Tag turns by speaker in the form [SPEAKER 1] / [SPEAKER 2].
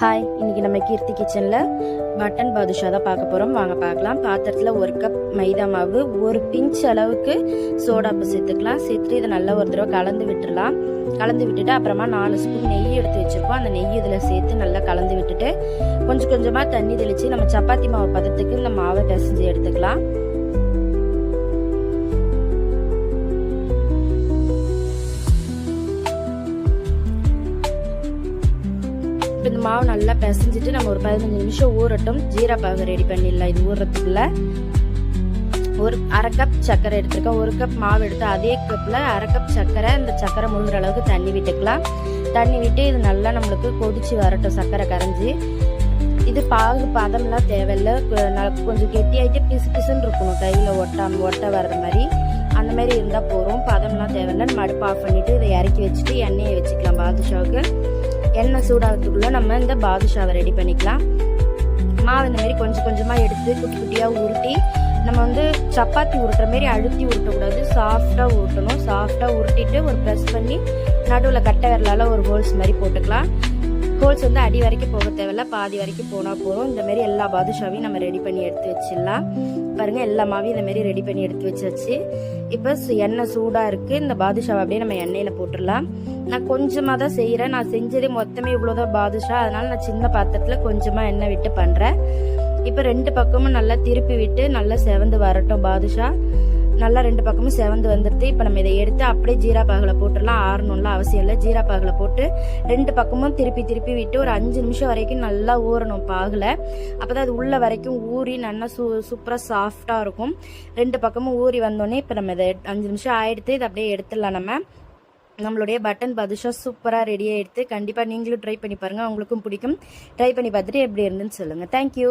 [SPEAKER 1] Hi இன்றைக்கி நம்ம கீர்த்தி கிச்சனில் மட்டன் பாதுஷா தான் பார்க்க போகிறோம் வாங்க பார்க்கலாம். பாத்திரத்தில் ஒரு கப் மைதா மாவு ஒரு பிஞ்ச் அளவுக்கு சோடாப்பு சேர்த்துக்கலாம். சேர்த்துட்டு இதை நல்லா ஒரு தடவை கலந்து விட்டுடலாம் கலந்து விட்டுட்டு அப்புறமா நாலு ஸ்பூன் நெய் எடுத்து வச்சுருக்கோம். அந்த நெய் இதில் சேர்த்து நல்லா கலந்து விட்டுட்டு கொஞ்சம் கொஞ்சமாக தண்ணி தெளித்து நம்ம சப்பாத்தி மாவு பதத்துக்கு இந்த மாவை பிசைஞ்சு எடுத்துக்கலாம். இப்போ இந்த மாவு நல்லா பிசைஞ்சிட்டு நம்ம ஒரு பதினஞ்சு நிமிஷம் ஊறட்டும். ஜீரா பாகு ரெடி பண்ணிடலாம் இது ஊறுறதுக்குள்ள ஒரு அரை கப் சர்க்கரை எடுத்துருக்கேன். ஒரு கப் மாவு எடுத்து அதே கப்பில் அரை கப் சர்க்கரை இந்த சர்க்கரை முழுகிற அளவுக்கு தண்ணி விட்டுக்கலாம். தண்ணி விட்டு இது நல்லா நம்மளுக்கு கொதிச்சு வரட்டும் சர்க்கரை கரைஞ்சி. இது பாகு பதம்லாம் தேவையில்லை. ந- கொஞ்சம் கெட்டியாயிட்டு பிசு பிசுன்னு இருக்கணும். கையில் ஒட்டாம ஒட்ட வர்ற மாதிரி. அந்த மாதிரி இருந்தால் போதும். பதம்லாம் தேவையில்லை. நம்ம அடுப்பு ஆஃப் பண்ணிவிட்டு இதை இறக்கி வச்சுட்டு எண்ணெயை வச்சுக்கலாம் பாதுஷாவுக்கு. எண்ணெய் சூடாகிறதுக்குள்ளே நம்ம இந்த பாதுஷாவை ரெடி பண்ணிக்கலாம். மாவு இந்த மாதிரி கொஞ்சம் கொஞ்சமாக எடுத்து குட்டி குட்டியாக உருட்டி நம்ம வந்து சப்பாத்தி உருட்டுற மாதிரி அழுத்தி உருட்டக்கூடாது. சாஃப்டாக உருட்டணும். சாஃப்டாக உருட்டிட்டு ஒரு ப்ரெஸ் பண்ணி நடுவில் கட்டை விரலால் ஒரு ஹோல்ஸ் மாதிரி போட்டுக்கலாம். ஹோல்ஸ் வந்து அடி வரைக்கும் போக தேவையில்ல பாதி வரைக்கும் போனால் போதும். இந்த மாதிரி எல்லா பாதுஷாவையும் நம்ம ரெடி பண்ணி எடுத்து வச்சிடலாம். பாருங்கள் எல்லா மாவையும் இந்த மாதிரி ரெடி பண்ணி எடுத்து வச்சாச்சு. இப்போ சு- எண்ணெய் சூடாக இருக்குது இந்த பாதுஷாவை அப்படியே நம்ம எண்ணெயில் போட்டுடலாம். நான் கொஞ்சமாக தான் செய்கிறேன் நான் செஞ்சதே மொத்தமே இவ்வளோதான் பாதுஷா. அதனால் நான் சின்ன பாத்திரத்தில் கொஞ்சமாக எண்ணெய் விட்டு பண்ணுறேன் இப்போ ரெண்டு பக்கமும் நல்லா திருப்பி விட்டு நல்லா செவந்து வரட்டும் பாதுஷா. நல்லா ரெண்டு பக்கமும் செவந்து வந்துடுது இப்போ நம்ம இதை எடுத்து அப்படியே ஜீரா பாகில் போட்டுடலாம். ஆறணும்லாம் அவசியம் இல்லை. ஜீரா பாகில் போட்டு ரெண்டு பக்கமும் திருப்பி திருப்பி விட்டு ஒரு அஞ்சு நிமிஷம் வரைக்கும் நல்லா ஊறணும் பாகில். அப்போ தான் அது உள்ள வரைக்கும் ஊறி நல்லா சூ சூப்பராக சாஃப்டாக இருக்கும். ரெண்டு பக்கமும் ஊறி வந்தோடனே இப்போ நம்ம இதை அஞ்சு நிமிஷம் ஆயிடுத்து இதை அப்படியே எடுத்துடலாம் நம்ம. நம்மளுடைய பட்டன் பாதுஷா சூப்பராக ரெடியாக எடுத்து கண்டிப்பாக நீங்களும் ட்ரை பண்ணி பாருங்கள் உங்களுக்கும் பிடிக்கும். ட்ரை பண்ணி பார்த்துட்டு எப்படி இருந்துன்னு சொல்லுங்கள் தேங்க்யூ